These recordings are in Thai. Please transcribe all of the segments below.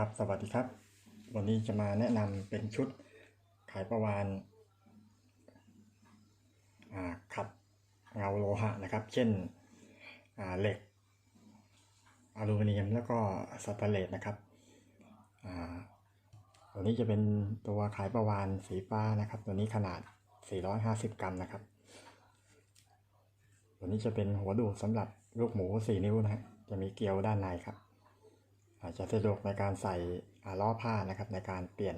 ครับสวัสดีครับ วันนี้จะมาแนะนำเป็นชุดไขประวานขัดเงาโลหะนะครับ เช่นเหล็กอลูมิเนียมแล้วก็สแตนเลสนะครับตัวนี้จะเป็นตัวไขประวานสีฟ้านะครับ ตัวนี้ขนาด 450 กรัมนะครับ ตัวนี้จะเป็นหัวดูดสำหรับลูกหมู 4 นิ้วนะฮะจะมีเกลียวด้านในครับ อาจจะสะดวกในการใส่ล้อผ้านะครับในการเปลี่ยน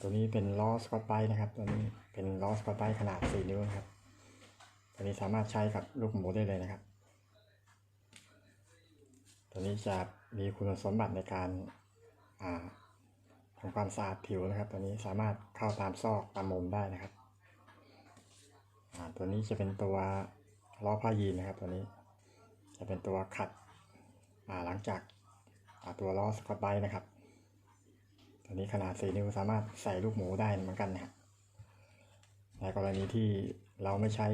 ตัวนี้เป็นล้อสกอตไบนะครับ ตัวนี้เป็นล้อสกอตไบขนาด 4 นิ้วครับ ตัวนี้สามารถใช้กับลูกหมูได้เลยนะครับ ตัวนี้จะมีคุณสมบัติในการทำความสะอาดผิวนะครับ ตัวนี้สามารถเข้าตามซอกตามมุมได้นะครับตัวนี้จะเป็นตัวล้อผ้ายีนนะครับตัวนี้ จะเป็นตัวขัดหลังจากาตัวล้อสกอตไบรท์นะครับ ตัวนี้ขนาด 4 นิ้วสามารถใส่ลูกหมูได้เหมือนกันนะครับในกรณีที่เราไม่ใช้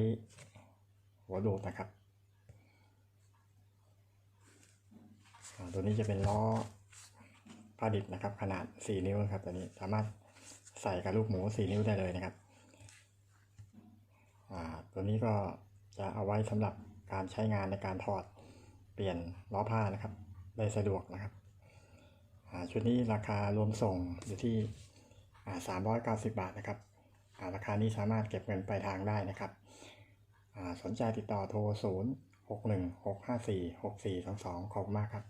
หัวดูดนะครับ ตัวนี้จะเป็นล้อผ้าดิบนะครับ ขนาด 4 นิ้วนะครับ ตัวนี้สามารถใส่กับลูกหมู 4 นิ้วได้เลยนะครับตัวนี้ก็จะเอาไว้สำหรับการใช้งานในการถอด เปลี่ยนล้อผ้านะครับ ได้สะดวกนะครับ ชุดนี้ราคารวมส่งอยู่ที่อ่า390 บาทนะครับาราคานี้สามารถเก็บเงินปลายทางได้นะครับ สนใจติดต่อโทร 0 6 1 6 5 4 6 4 2 2 ขอบคุณมากครับ